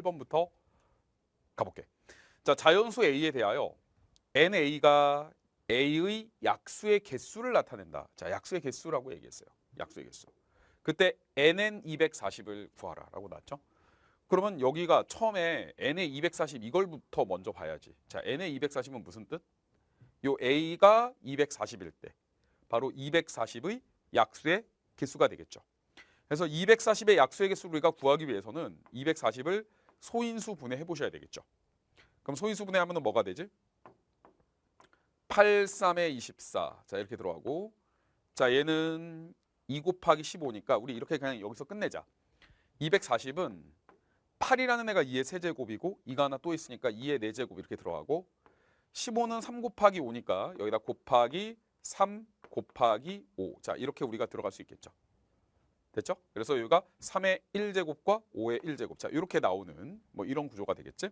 1번부터 가볼게. 자, 자연수 A에 대하여 NA가 A의 약수의 개수를 나타낸다. 자, 약수의 개수라고 얘기했어요. 약수의 개수. 그때 NN 240을 구하라라고 나왔죠. 그러면 여기가 처음에 NA 240 이걸부터 먼저 봐야지. 자, NA 240은 무슨 뜻? 요 A가 240일 때 바로 240의 약수의 개수가 되겠죠. 그래서 240의 약수의 개수를 우리가 구하기 위해서는 240을 소인수 분해해 보셔야 되겠죠. 그럼 소인수 분해하면 뭐가 되지? 8, 3에 24. 자, 이렇게 들어가고 자, 얘는 2 곱하기 15니까 우리 이렇게 그냥 여기서 끝내자. 240은 8이라는 애가 2의 세제곱이고 2가 하나 또 있으니까 2의 4제곱 이렇게 들어가고 15는 3 곱하기 5니까 여기다 곱하기 3 곱하기 5. 자, 이렇게 우리가 들어갈 수 있겠죠. 됐죠? 그래서 여기가 3의 1제곱과 5의 1제곱. 자, 이렇게 나오는 뭐 이런 구조가 되겠지?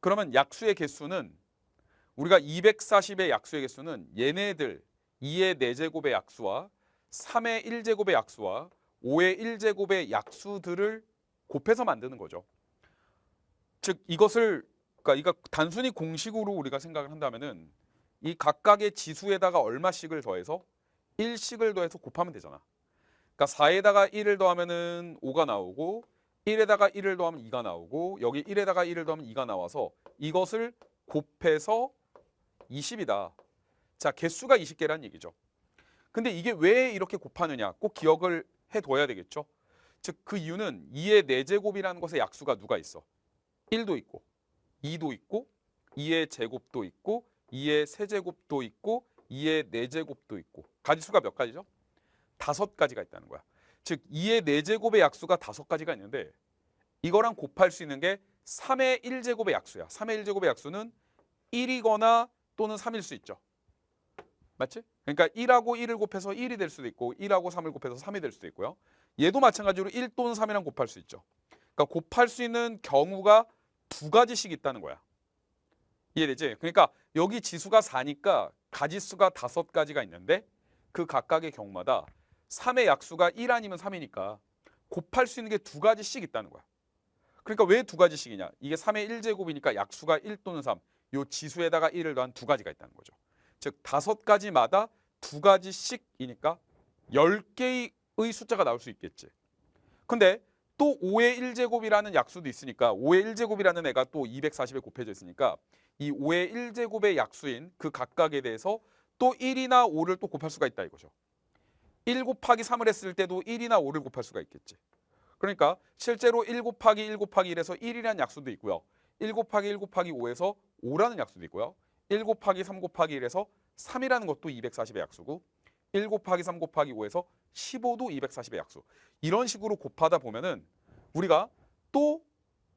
그러면 약수의 개수는 우리가 240의 약수의 개수는 얘네들 2의 4제곱의 약수와 3의 1제곱의 약수와 5의 1제곱의 약수들을 곱해서 만드는 거죠. 즉 이것을 그러니까 이거 단순히 공식으로 우리가 생각을 한다면은 이 각각의 지수에다가 얼마씩을 더해서 1씩을 더해서 곱하면 되잖아. 그러니까 4에다가 1을 더하면은 5가 나오고 1에다가 1을 더하면 2가 나오고 여기 1에다가 1을 더하면 2가 나와서 이것을 곱해서 20이다. 자, 개수가 20개란 얘기죠. 근데 이게 왜 이렇게 곱하느냐? 꼭 기억을 해 둬야 되겠죠. 즉 그 이유는 2의 4제곱이라는 것의 약수가 누가 있어? 1도 있고 2도 있고 2의 제곱도 있고 2의 세제곱도 있고 2의 4제곱도 있고 가지수가 몇 가지죠? 다섯 가지가 있다는 거야. 즉 2의 4제곱의 약수가 다섯 가지가 있는데 이거랑 곱할 수 있는 게 3의 1제곱의 약수야. 3의 1제곱의 약수는 1이거나 또는 3일 수 있죠. 맞지? 그러니까 1하고 1을 곱해서 1이 될 수도 있고 1하고 3을 곱해서 3이 될 수도 있고요. 얘도 마찬가지로 1 또는 3이랑 곱할 수 있죠. 그러니까 곱할 수 있는 경우가 두 가지씩 있다는 거야. 이해되지? 그러니까 여기 지수가 4니까 가지수가 다섯 가지가 있는데 그 각각의 경우마다 3의 약수가 1 아니면 3이니까 곱할 수 있는 게 두 가지씩 있다는 거야. 그러니까 왜 두 가지씩이냐? 이게 3의 1제곱이니까 약수가 1 또는 3. 요 지수에다가 1을 더한 두 가지가 있다는 거죠. 즉 다섯 가지마다 두 가지씩이니까 10개의 숫자가 나올 수 있겠지. 근데 또 5의 1제곱이라는 약수도 있으니까 5의 1제곱이라는 애가 또 240에 곱해져 있으니까 이 5의 1제곱의 약수인 그 각각에 대해서 또 1이나 5를 또 곱할 수가 있다 이거죠. 1 곱하기 3을 했을 때도 1이나 5를 곱할 수가 있겠지. 그러니까 실제로 1 곱하기 1 곱하기 1에서 1이라는 약수도 있고요. 1 곱하기 1 곱하기 5에서 5라는 약수도 있고요. 1 곱하기 3 곱하기 1에서 3이라는 것도 240의 약수고 1 곱하기 3 곱하기 5에서 15도 240의 약수. 이런 식으로 곱하다 보면은 우리가 또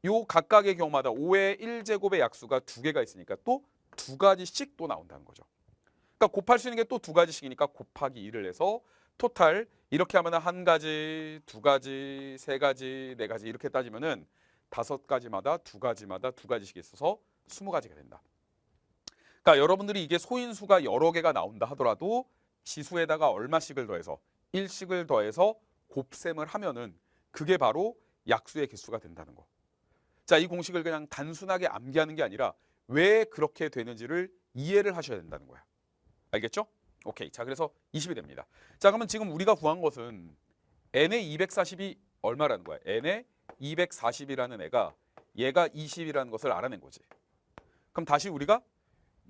요 각각의 경우마다 5의 1제곱의 약수가 두 개가 있으니까 또 두 가지씩 또 나온다는 거죠. 그러니까 곱할 수 있는 게 또 두 가지씩이니까 곱하기 2를 해서 토탈 이렇게 하면 한 가지, 두 가지, 세 가지, 네 가지 이렇게 따지면은 다섯 가지마다 두 가지마다 두 가지씩 있어서 스무 가지가 된다. 그러니까 여러분들이 이게 소인수가 여러 개가 나온다 하더라도 지수에다가 얼마씩을 더해서 일씩을 더해서 곱셈을 하면은 그게 바로 약수의 개수가 된다는 거. 자, 이 공식을 그냥 단순하게 암기하는 게 아니라 왜 그렇게 되는지를 이해를 하셔야 된다는 거야. 알겠죠? 오케이. 자, 그래서 20이 됩니다. 자, 그러면 지금 우리가 구한 것은 n의 240이 얼마라는 거야? n의 240이라는 애가 얘가 20이라는 것을 알아낸 거지. 그럼 다시 우리가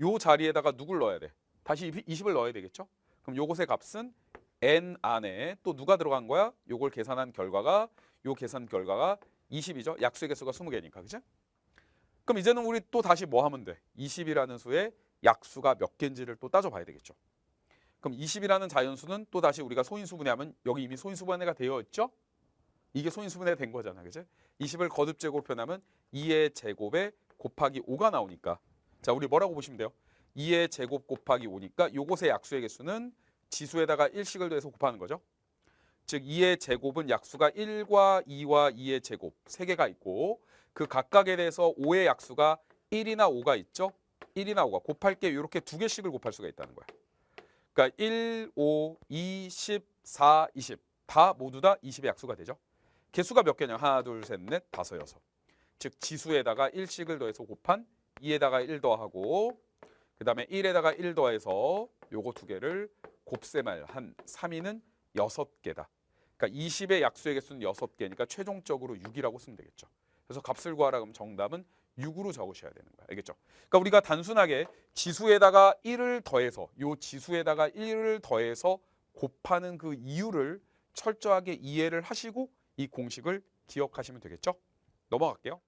요 자리에다가 누굴 넣어야 돼? 다시 20을 넣어야 되겠죠? 그럼 요것의 값은 n 안에 또 누가 들어간 거야? 요걸 계산한 결과가 요 계산 결과가 20이죠. 약수의 개수가 20개니까. 그죠? 그럼 이제는 우리 또 다시 뭐 하면 돼? 20이라는 수의 약수가 몇 개인지를 또 따져 봐야 되겠죠. 그럼 20이라는 자연수는 또 다시 우리가 소인수분해하면 여기 이미 소인수분해가 되어 있죠? 이게 소인수분해가 된 거잖아. 그죠? 20을 거듭 제곱으로 표현하면 2의 제곱에 곱하기 5가 나오니까 자, 우리 뭐라고 보시면 돼요? 2의 제곱 곱하기 5니까 요것의 약수의 개수는 지수에다가 1씩을 더해서 곱하는 거죠. 즉 2의 제곱은 약수가 1과 2와 2의 제곱 세 개가 있고 그 각각에 대해서 5의 약수가 1이나 5가 있죠. 1이나 5가 곱할 게 이렇게 두 개씩을 곱할 수가 있다는 거야. 그러니까 1, 5, 2, 10, 4, 20. 다 모두 다 20의 약수가 되죠. 개수가 몇 개냐? 하나, 둘, 셋, 넷, 다섯, 여섯. 즉 지수에다가 1씩을 더해서 곱한 2에다가 1 더하고 그 다음에 1에다가 1 더해서 요거 두 개를 곱셈할 한 3위는 6개다. 그러니까 20의 약수의 개수는 6개니까 최종적으로 6이라고 쓰면 되겠죠. 그래서 값을 구하라 그러면 정답은 6으로 적으셔야 되는 거야. 알겠죠? 그러니까 우리가 단순하게 지수에다가 1을 더해서 요 지수에다가 1을 더해서 곱하는 그 이유를 철저하게 이해를 하시고 이 공식을 기억하시면 되겠죠? 넘어갈게요.